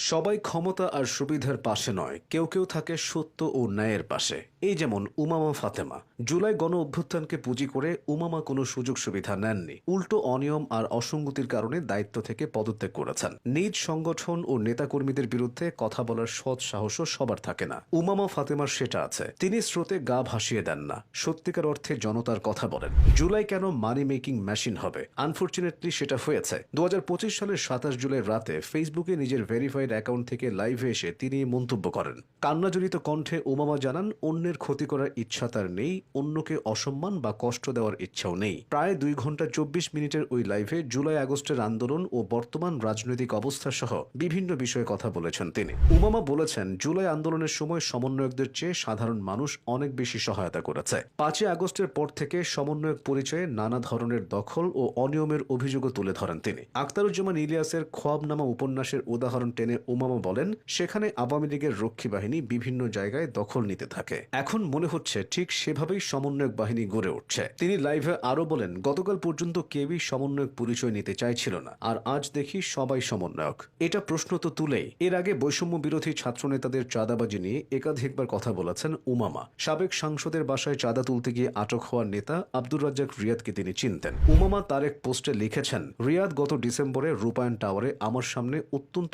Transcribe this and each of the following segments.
সবাই ক্ষমতা আর সুবিধার পাশে নয়, কেউ কেউ থাকে সত্য ও ন্যায়ের পাশে। এই যেমন উমামা ফাতেমা। জুলাই গণ অভ্যুত্থানকে পুঁজি করে উমামা কোনো সুযোগ সুবিধা নেননি। উল্টো অনিয়ম আর অসঙ্গতির কারণে দায়িত্ব থেকে পদত্যাগ করেছেন। নিজ সংগঠন ও নেতাকর্মীদের বিরুদ্ধে কথা বলার সৎ সাহসও সবার থাকে না। উমামা ফাতেমার সেটা আছে। তিনি স্রোতে গা ভাসিয়ে দেন না। সত্যিকার অর্থে জনতার কথা বলেন। জুলাই কেন মানি মেকিং মেশিন হবে? আনফর্চুনেটলি সেটা হয়েছে। দু হাজার পঁচিশ সালের সাতাশ জুলাই রাতে ফেসবুকে নিজের ভেরিফাইড অ্যাকাউন্ট থেকে লাইভে এসে তিনি মন্তব্য করেন। কান্নাজড়িত কণ্ঠে ওমামা জানান, অন্যের ক্ষতি করার ইচ্ছা তার নেই, অন্যকে অসম্মান বা কষ্ট দেওয়ার ইচ্ছাও নেই। প্রায় দুই ঘণ্টা চব্বিশ মিনিটের ওই লাইভে জুলাই আগস্টের আন্দোলন ও বর্তমান রাজনৈতিক অবস্থা সহ বিভিন্ন বিষয়ে কথা বলেছেন তিনি। উমামা বলেছেন, জুলাই আন্দোলনের সময় সমন্বয়কদের চেয়ে সাধারণ মানুষ অনেক বেশি সহায়তা করেছে। পাঁচই আগস্টের পর থেকে সমন্বয়ক পরিচয়ে নানা ধরনের দখল ও অনিয়মের অভিযোগও তুলে ধরেন তিনি। আক্তারুজ্জামান ইলিয়াসের খোয়াবনামা উপন্যাসের উদাহরণ টেনে উমামা বলেন, সেখানে আওয়ামী লীগের রক্ষী বাহিনী বিভিন্ন জায়গায় দখল নিতে থাকে। এখন মনে হচ্ছে ঠিক সেভাবেই সমন্বয়ক বাহিনী গড়ে উঠছে। তিনি লাইভে আরও বলেন, গতকাল পর্যন্ত কেউই সমন্বয়ক পরিচয় নিতে চাইছিল না, আর আজ দেখি সবাই সমন্বয়ক। এটা প্রশ্ন তো তুলেই। এর আগে বৈষম্য বিরোধী ছাত্রনেতাদের চাঁদাবাজি নিয়ে একাধিকবার কথা বলেছেন উমামা সাবেক সাংসদের বাসায় চাঁদা তুলতে গিয়ে আটক হওয়ার নেতা আব্দুর রাজ্জাক রিয়াদকে তিনি চিনতেন। উমামা তার এক পোস্টে লিখেছেন, রিয়াদ গত ডিসেম্বরে রূপায়ণ টাওয়ারে আমার সামনে অত্যন্ত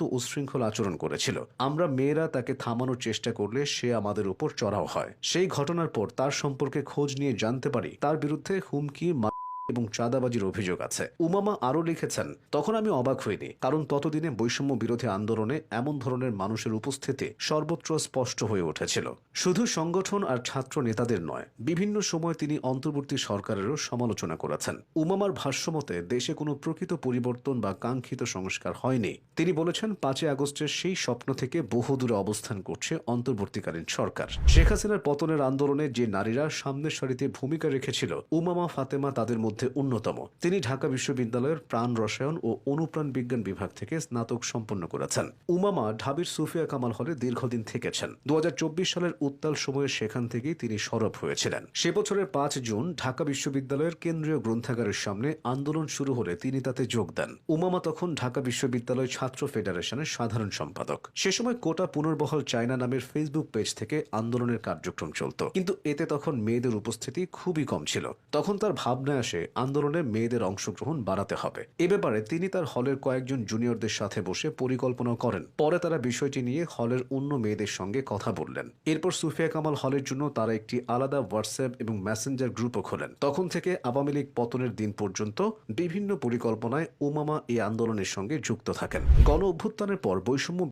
উশৃঙ্খল আচরণ করেছিল। আমরা মেয়েরা তাকে থামানোর চেষ্টা করলে সে আমাদের উপর চড়াও হয়। সেই ঘটনার পর তার সম্পর্কে খোঁজ নিয়ে জানতে পারি, তার বিরুদ্ধে হুমকি এবং চাঁদাবাজির অভিযোগ আছে। উমামা আরও লিখেছেন, তখন আমি অবাক হইনি, কারণ ততদিনে বৈষম্য বিরোধী আন্দোলনে এমন ধরনের মানুষের উপস্থিতি সর্বত্র স্পষ্ট হয়ে উঠেছিল। শুধু সংগঠন আর ছাত্র নেতাদের নয়, বিভিন্ন সময় তিনি অন্তর্বর্তী সরকারেরও সমালোচনা করেছেন। উমামার ভাষ্যমতে, দেশে কোনো প্রকৃত পরিবর্তন বা কাঙ্ক্ষিত সংস্কার হয়নি। তিনি বলেছেন, পাঁচই আগস্টের সেই স্বপ্ন থেকে বহুদূরে অবস্থান করছে অন্তর্বর্তীকালীন সরকার। শেখ হাসিনার পতনের আন্দোলনে যে নারীরা সামনের সারিতে ভূমিকা রেখেছিল, উমামা ফাতেমা তাদের মধ্যে অন্যতম। তিনি ঢাকা বিশ্ববিদ্যালয়ের প্রাণ রসায়ন ও অনুপ্রাণ বিজ্ঞান বিভাগ থেকে স্নাতক সম্পন্ন করেছেন। উমামা ঢাবির সুফিয়া কামাল হলে দীর্ঘদিন থেকেছেন। দু সালের উত্তাল সময়ে সেখান থেকেই তিনি সরব হয়েছিলেন। সে বছরের পাঁচ জুন ঢাকা বিশ্ববিদ্যালয়ের কেন্দ্রীয় গ্রন্থাগারের সামনে আন্দোলন শুরু হলে তিনি তাতে যোগ দেন। উমামা তখন ঢাকা বিশ্ববিদ্যালয় ছাত্র ফেডারেশনের সাধারণ সম্পাদক। সে সময় কোটা পুনর্বহাল চায়না নামের ফেসবুক পেজ থেকে আন্দোলনের কার্যক্রম চলত। কিন্তু এতে তখন মেয়েদের উপস্থিতি খুবই কম ছিল। তখন তার ভাবনায় আসে আন্দোলনে মেয়েদের অংশগ্রহণ বাড়াতে হবে। এ ব্যাপারে তিনি তার হলের কয়েকজন জুনিয়রদের সাথে বসে পরিকল্পনা করেন। পরে তারা বিষয়টি নিয়ে হলের অন্য মেয়েদের সঙ্গে কথা বললেন। এরপর সুফিয়া কামাল হলের জন্য তারা একটি আলাদা হোয়াটসঅ্যাপ এবং মেসেঞ্জার গ্রুপও খোলেন। তখন থেকে আওয়ামী লীগ পতনের দিন পর্যন্ত বিভিন্ন পরিকল্পনায় উমামা এই আন্দোলনের সঙ্গে যুক্ত থাকেন। গণ অভ্যুত্থানের পর বৈষম্য